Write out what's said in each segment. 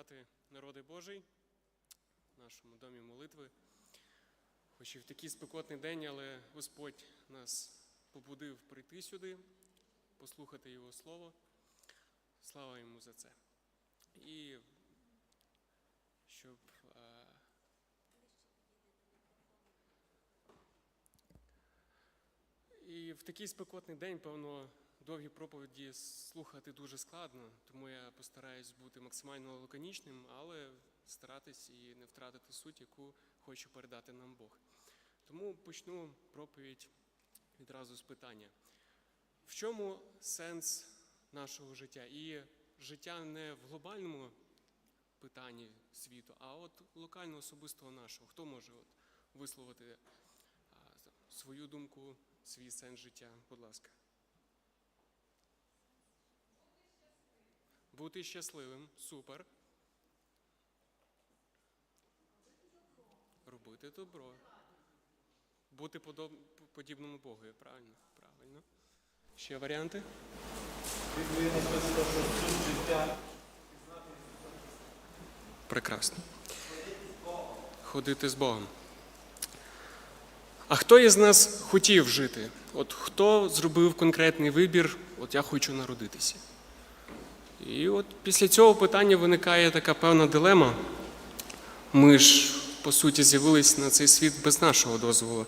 вітати народи Божий в нашому домі молитви. Хоч і в такий спекотний день, але Господь нас побудив прийти сюди, послухати Його Слово. Слава йому за це. І щоб е, І в такий спекотний день, певно, довгі проповіді слухати дуже складно, тому я постараюсь бути максимально лаконічним, але старатись і не втратити суть, яку хочу передати нам Бог. Тому почну проповідь відразу з питання: в чому сенс нашого життя? І життя не в глобальному питанні світу, а от локально особистого нашого. Хто може от висловити свою думку, свій сенс життя? Будь ласка. Бути щасливим, супер. Робити добро. Бути подоб... подібному Богу, правильно? Правильно. Ще варіанти? Прекрасно. Ходити з Богом. А хто із нас хотів жити? От хто зробив конкретний вибір, от я хочу народитися? І от після цього питання виникає така певна дилема. Ми ж, по суті, з'явились на цей світ без нашого дозволу.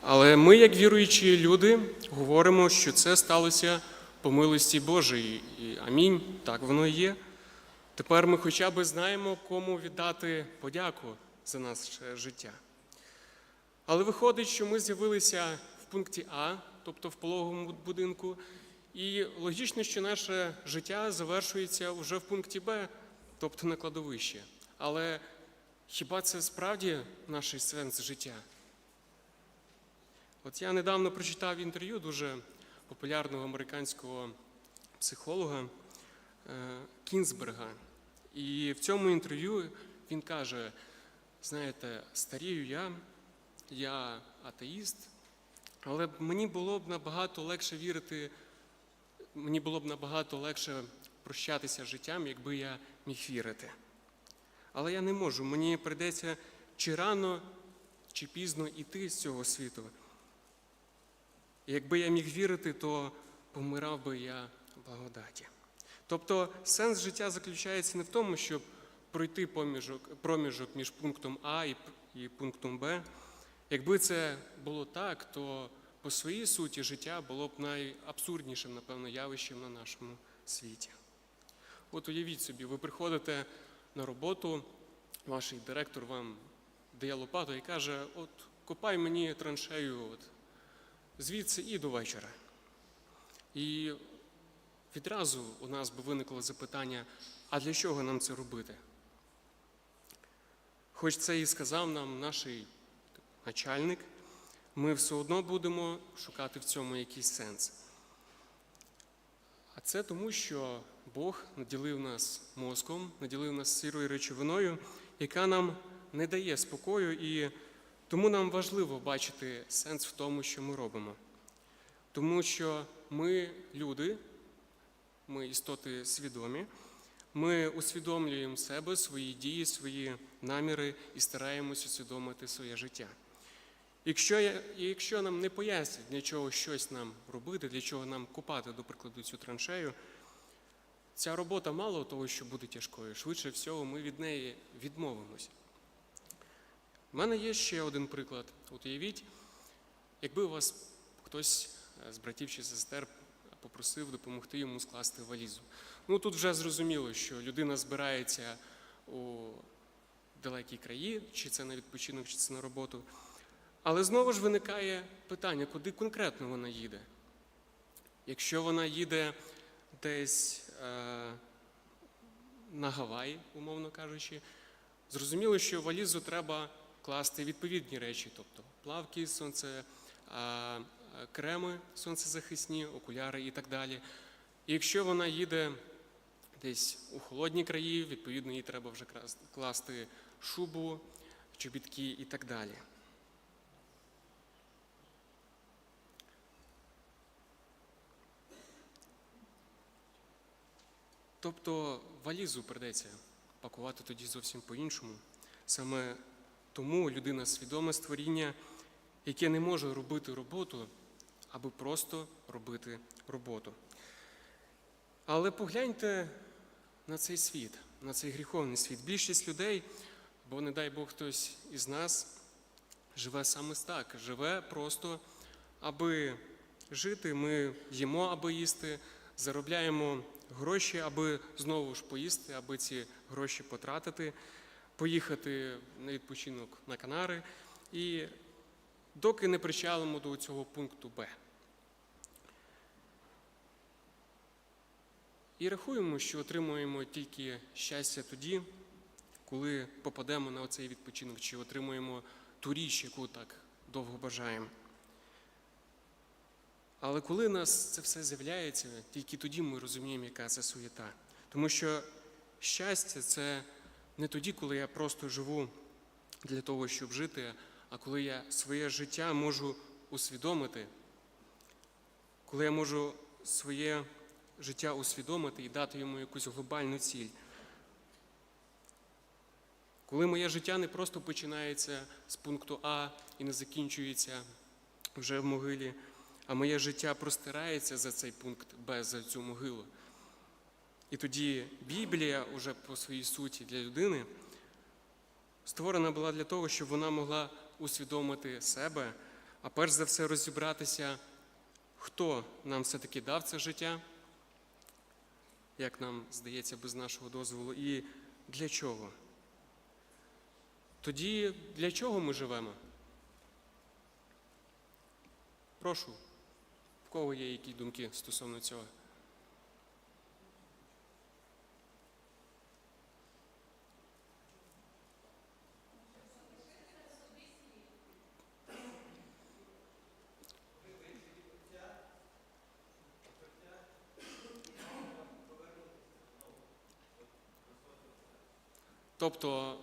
Але ми, як віруючі люди, говоримо, що це сталося по милості Божої. І амінь, так воно і є. Тепер ми хоча б знаємо, кому віддати подяку за наше життя. Але виходить, що ми з'явилися в пункті А, тобто в пологовому будинку, і логічно, що наше життя завершується вже в пункті Б, тобто на кладовищі. Але хіба це справді наш сенс життя? От я недавно прочитав інтерв'ю дуже популярного американського психолога е, Кінзберга. І в цьому інтерв'ю він каже: знаєте, старію я, я атеїст, але мені було б набагато легше вірити, мені було б набагато легше прощатися життям, якби я міг вірити. Але я не можу, мені прийдеться чи рано, чи пізно йти з цього світу. І якби я міг вірити, то помирав би я благодаті. Тобто сенс життя заключається не в тому, щоб пройти проміжок, проміжок між пунктом А і, і пунктом Б. Якби це було так, то по своїй суті життя було б найабсурднішим, напевно, явищем на нашому світі. От уявіть собі, ви приходите на роботу, ваш директор вам дає лопату і каже: от копай мені траншею от, звідси і до вечора. І відразу у нас би виникло запитання, а для чого нам це робити? Хоч це і сказав нам наш начальник, ми все одно будемо шукати в цьому якийсь сенс. А це тому, що Бог наділив нас мозком, наділив нас сірою речовиною, яка нам не дає спокою, і тому нам важливо бачити сенс в тому, що ми робимо. Тому що ми люди, ми істоти свідомі, ми усвідомлюємо себе, свої дії, свої наміри і стараємось усвідомити своє життя. Якщо, якщо нам не пояснять, для чого щось нам робити, для чого нам купати, до прикладу, цю траншею, ця робота мало того, що буде тяжкою, швидше всього, ми від неї відмовимось. У мене є ще один приклад. От уявіть, якби у вас хтось з братів чи сестер попросив допомогти йому скласти валізу. Ну тут вже зрозуміло, що людина збирається у далекі краї, чи це на відпочинок, чи це на роботу. Але знову ж виникає питання, куди конкретно вона їде. Якщо вона їде десь е, на Гаваї, умовно кажучи, зрозуміло, що в валізу треба класти відповідні речі, тобто плавки, сонце, е, креми сонцезахисні, окуляри і так далі. І якщо вона їде десь у холодні краї, відповідно, їй треба вже класти шубу, чобітки і так далі. Тобто валізу придеться пакувати тоді зовсім по-іншому. Саме тому людина свідоме створіння, яке не може робити роботу, аби просто робити роботу. Але погляньте на цей світ, на цей гріховний світ. Більшість людей, бо не дай Бог хтось із нас живе саме так, живе просто, аби жити. Ми їмо, аби їсти, заробляємо гроші, аби знову ж поїсти, аби ці гроші потратити, поїхати на відпочинок на Канари. І доки не причалимо до цього пункту Б. І рахуємо, що отримуємо тільки щастя тоді, коли попадемо на цей відпочинок, чи отримуємо ту річ, яку так довго бажаємо. Але коли нас це все з'являється, тільки тоді ми розуміємо, яка це суєта. Тому що щастя це не тоді, коли я просто живу для того, щоб жити, а коли я своє життя можу усвідомити, коли я можу своє життя усвідомити і дати йому якусь глобальну ціль. Коли моє життя не просто починається з пункту А і не закінчується вже в могилі, а моє життя простирається за цей пункт Б, за цю могилу. І тоді Біблія, уже по своїй суті для людини, створена була для того, щоб вона могла усвідомити себе, а перш за все розібратися, хто нам все-таки дав це життя, як нам здається, без нашого дозволу, і для чого. Тоді для чого ми живемо? Прошу, кого є які думки стосовно цього? Тобто.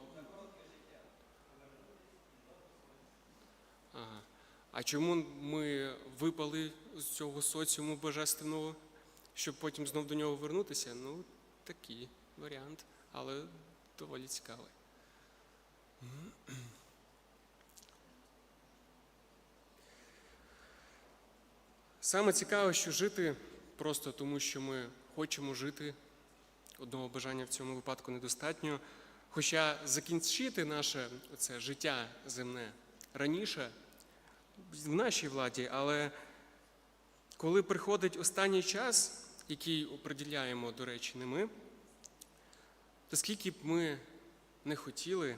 А чому ми випали з цього соціуму божественного, щоб потім знов до нього вернутися? Ну, такий варіант, але доволі цікавий. Саме цікаве, що жити просто тому, що ми хочемо жити, одного бажання в цьому випадку недостатньо. Хоча закінчити наше це життя земне раніше в нашій владі, але коли приходить останній час, який определяємо, до речі, не ми, то скільки б ми не хотіли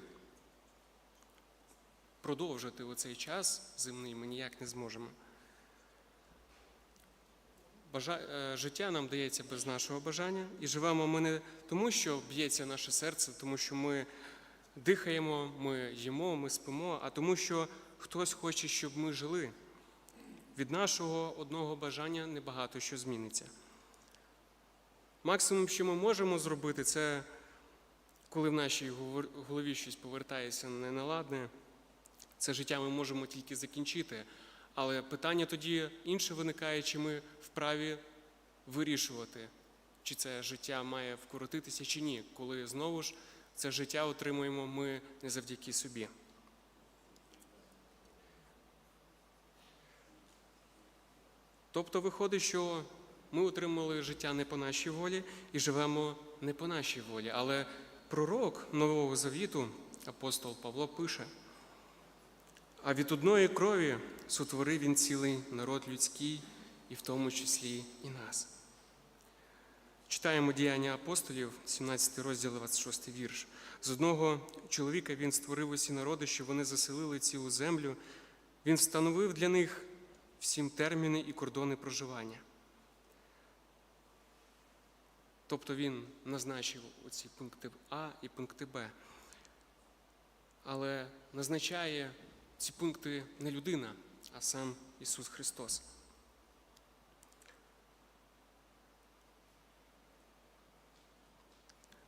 продовжити оцей час земний, ми ніяк не зможемо. Е, Життя нам дається без нашого бажання, і живемо ми не тому, що б'ється наше серце, тому що ми дихаємо, ми їмо, ми спимо, а тому, що хтось хоче, щоб ми жили. Від нашого одного бажання небагато що зміниться. Максимум, що ми можемо зробити, це коли в нашій голові щось повертається неналадне, це життя ми можемо тільки закінчити. Але питання тоді інше виникає, чи ми вправі вирішувати, чи це життя має вкоротитися чи ні, коли знову ж це життя отримуємо ми не завдяки собі. Тобто виходить, що ми отримали життя не по нашій волі і живемо не по нашій волі. Але пророк Нового Завіту, апостол Павло, пише. А від одної крові сотворив він цілий народ людський, і в тому числі і нас. Читаємо діяння апостолів, 17 розділ, 26 вірш. З одного чоловіка він створив усі народи, щоб вони заселили цілу землю. Він встановив для них всім терміни і кордони проживання. Тобто він назначив оці пункти А і пункти Б. Але назначає ці пункти не людина, а сам Ісус Христос.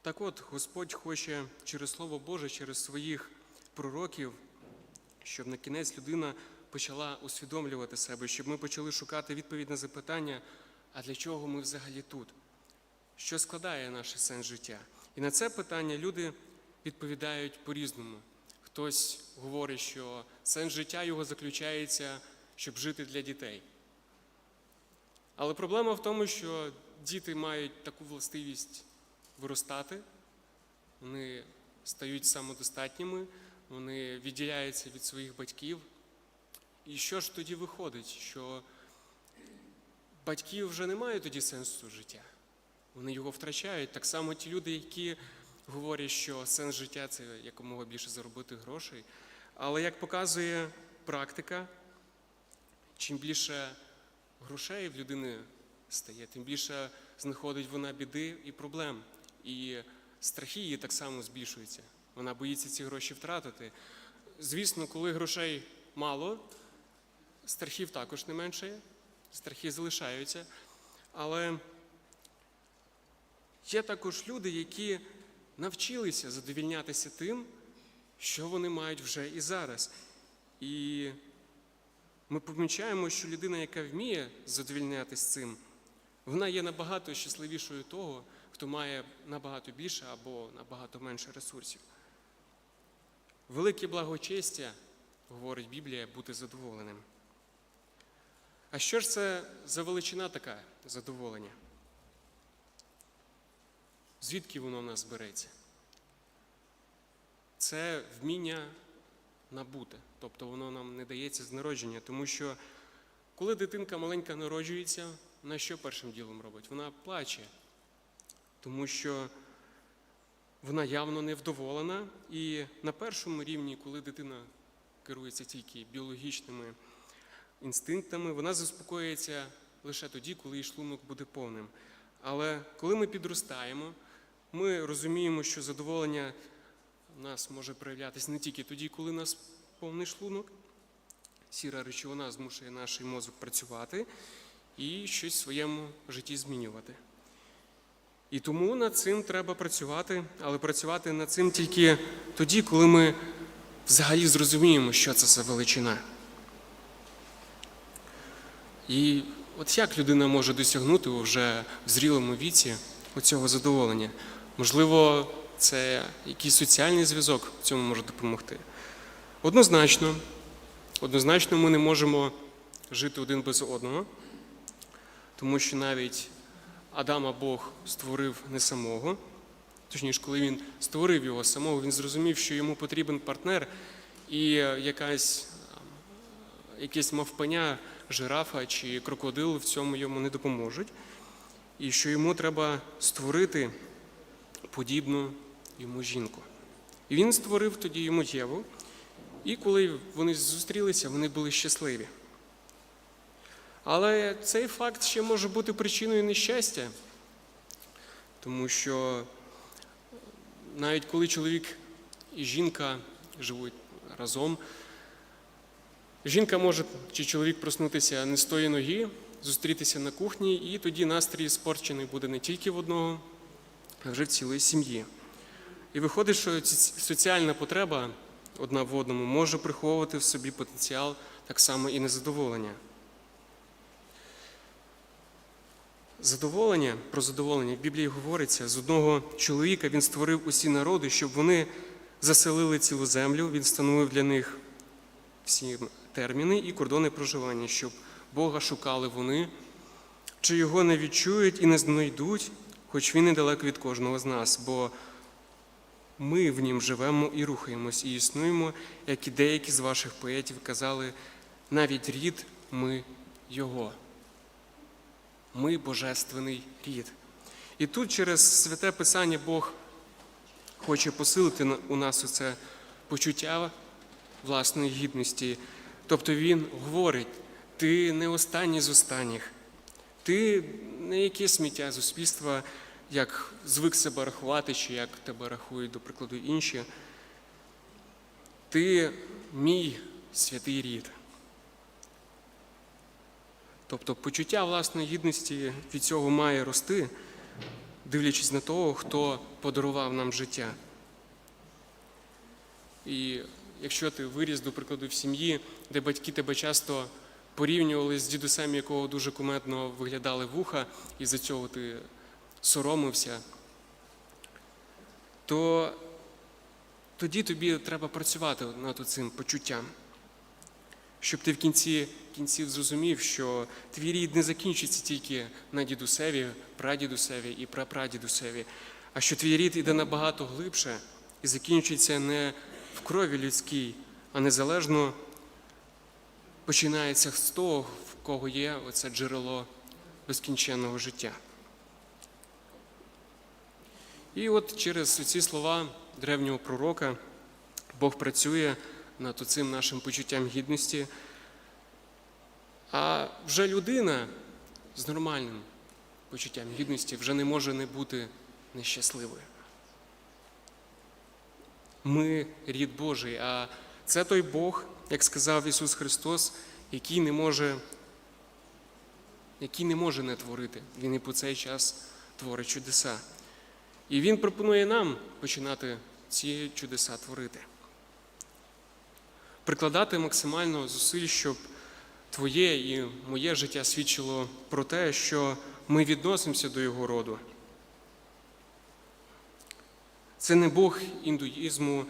Так от, Господь хоче через Слово Боже, через своїх пророків, щоб на кінець людина почала усвідомлювати себе, щоб ми почали шукати відповідь на запитання, а для чого ми взагалі тут? Що складає наш сенс життя? І на це питання люди відповідають по-різному. Хтось говорить, що сенс життя його заключається, щоб жити для дітей. Але проблема в тому, що діти мають таку властивість виростати, вони стають самодостатніми, вони відділяються від своїх батьків. І що ж тоді виходить? Що батьків вже немає тоді сенсу життя. Вони його втрачають. Так само ті люди, які говорять, що сенс життя це якомога більше заробити грошей. Але як показує практика, чим більше грошей в людини стає, тим більше знаходить вона біди і проблем. І страхи її так само збільшуються. Вона боїться ці гроші втратити. Звісно, коли грошей мало, страхів також не менше, страхи залишаються. Але є також люди, які навчилися задовільнятися тим, що вони мають вже і зараз. І ми помічаємо, що людина, яка вміє задовільнятися цим, вона є набагато щасливішою того, хто має набагато більше або набагато менше ресурсів. Велике благочестя, говорить Біблія, бути задоволеним. А що ж це за величина така задоволення? Звідки воно в нас береться? Це вміння набути, тобто воно нам не дається з народження, тому що коли дитинка маленька народжується, вона що першим ділом робить? Вона плаче, тому що вона явно невдоволена, і на першому рівні, коли дитина керується тільки біологічними інстинктами, вона заспокоюється лише тоді, коли її шлунок буде повним. Але коли ми підростаємо, ми розуміємо, що задоволення в нас може проявлятися не тільки тоді, коли у нас повний шлунок, сіра речовина змушує наш мозок працювати і щось в своєму житті змінювати. І тому над цим треба працювати, але працювати над цим тільки тоді, коли ми взагалі зрозуміємо, що це за величина. І от як людина може досягнути вже в зрілому віці оцього задоволення? Можливо, це якийсь соціальний зв'язок в цьому може допомогти. Однозначно, однозначно, ми не можемо жити один без одного, тому що навіть Адама Бог створив не самого. Точніше, коли він створив його самого, він зрозумів, що йому потрібен партнер і якась, якесь мавпеня, жирафа чи крокодил в цьому йому не допоможуть. І що йому треба створити подібну йому жінку. І він створив тоді йому Єву, і коли вони зустрілися, вони були щасливі. Але цей факт ще може бути причиною нещастя, тому що навіть коли чоловік і жінка живуть разом, жінка може чи чоловік проснутися не з тої ноги, зустрітися на кухні, і тоді настрій спорчений буде не тільки в одного, а вже в цілої сім'ї. І виходить, що соціальна потреба одна в одному може приховувати в собі потенціал так само і незадоволення. Задоволення, про задоволення в Біблії говориться, з одного чоловіка він створив усі народи, щоб вони заселили цілу землю, він встановив для них всі терміни і кордони проживання, щоб Бога шукали вони, чи його не відчують і не знайдуть, хоч він недалеко від кожного з нас, бо ми в нім живемо і рухаємось, і існуємо, як і деякі з ваших поетів казали, навіть рід ми Його. Ми божественний рід. І тут через святе Писання Бог хоче посилити у нас оце почуття власної гідності. Тобто Він говорить: ти не останній з останніх, ти не яке сміття суспільства, як звик себе рахувати, чи як тебе рахують, до прикладу, інші. Ти мій святий рід. Тобто почуття власної гідності від цього має рости, дивлячись на того, хто подарував нам життя. І якщо ти виріс, до прикладу, в сім'ї, де батьки тебе часто порівнювали з дідусем, якого дуже кумедно виглядали вуха, і за цього ти соромився, то тоді тобі треба працювати над цим почуттям, щоб ти в кінці кінців зрозумів, що твій рід не закінчиться тільки на дідусеві, прадідусеві і прапрадідусеві, а що твій рід іде набагато глибше і закінчується не крові людській, а незалежно починається з того, в кого є оце джерело безкінченного життя. І от через ці слова древнього пророка Бог працює над цим нашим почуттям гідності. А вже людина з нормальним почуттям гідності вже не може не бути нещасливою. Ми рід Божий, а це той Бог, як сказав Ісус Христос, який не може, який не може не творити. Він і по цей час творить чудеса. І Він пропонує нам починати ці чудеса творити. Прикладати максимально зусиль, щоб твоє і моє життя свідчило про те, що ми відносимося до його роду. Це не Бог індуїзму,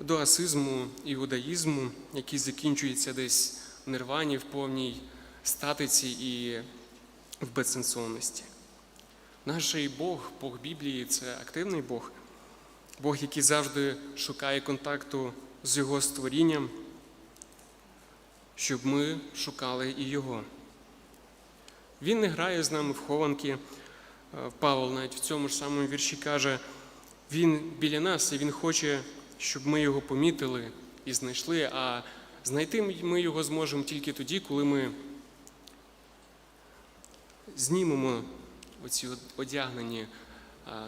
доасизму, іудаїзму, який закінчується десь в нирвані, в повній статиці і в безсенсовності. Наш Бог, Бог Біблії це активний Бог, Бог, який завжди шукає контакту з Його створінням, щоб ми шукали і Його. Він не грає з нами в хованки. Е, Павел навіть в цьому ж самому вірші каже, Він біля нас і Він хоче, щоб ми його помітили і знайшли, а знайти ми його зможемо тільки тоді, коли ми знімемо оці одягнені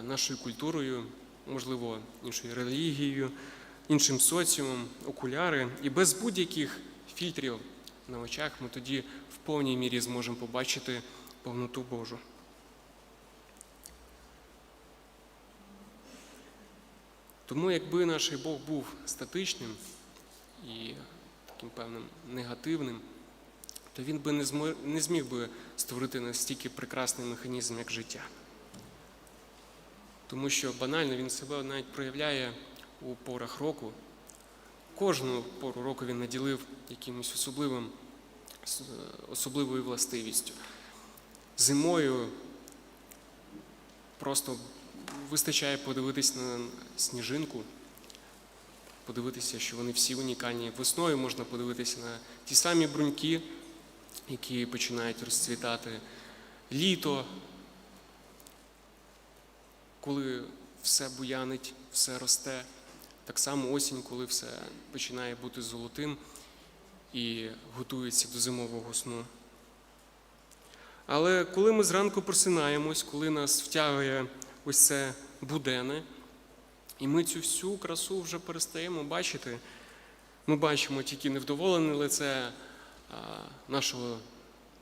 нашою культурою, можливо, іншою релігією, іншим соціумом, окуляри, і без будь-яких фільтрів на очах ми тоді в повній мірі зможемо побачити повноту Божу. Тому, якби наш Бог був статичним і таким певним негативним, то він би не зміг би створити настільки прекрасний механізм, як життя. Тому що банально він себе навіть проявляє у порах року. Кожну пору року він наділив якимось особливим, особливою властивістю. Зимою просто вистачає подивитись на сніжинку, подивитися, що вони всі унікальні. Весною можна подивитися на ті самі бруньки, які починають розцвітати. Літо, коли все буянить, все росте. Так само осінь, коли все починає бути золотим і готується до зимового сну. Але коли ми зранку просинаємось, коли нас втягує ось це буденне, і ми цю всю красу вже перестаємо бачити, ми бачимо тільки невдоволене лице нашого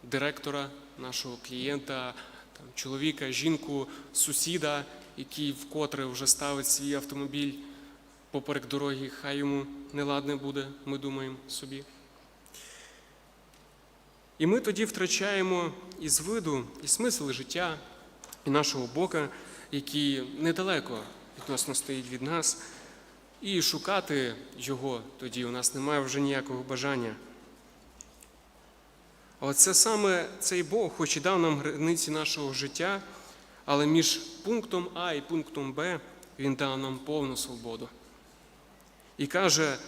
директора, нашого клієнта, там, чоловіка, жінку, сусіда, який вкотре вже ставить свій автомобіль поперек дороги, хай йому неладне буде, ми думаємо собі. І ми тоді втрачаємо із виду і смисл життя, і нашого Бога, який недалеко відносно стоїть від нас, і шукати його тоді у нас немає вже ніякого бажання. А оце саме цей Бог, хоч і дав нам границі нашого життя, але між пунктом А і пунктом Б він дав нам повну свободу. І каже: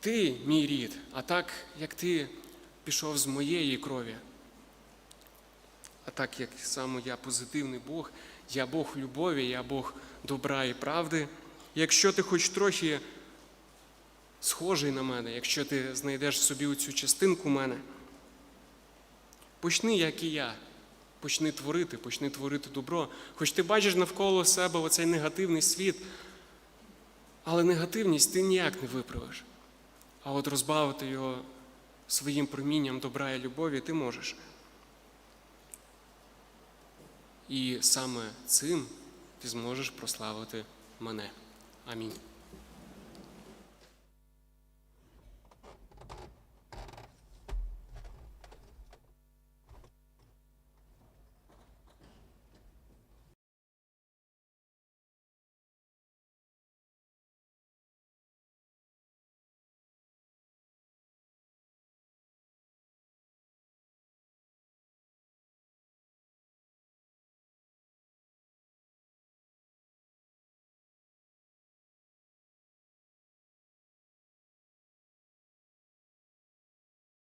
ти мій рід, а так як ти пішов з моєї крові. А так як саме я позитивний Бог, я Бог любові, я Бог добра і правди. Якщо ти хоч трохи схожий на мене, якщо ти знайдеш собі цю частинку мене, почни, як і я. Почни творити, почни творити добро. Хоч ти бачиш навколо себе оцей негативний світ, але негативність ти ніяк не виправиш. А от розбавити його своїм промінням добра і любові ти можеш. І саме цим ти зможеш прославити мене. Амінь.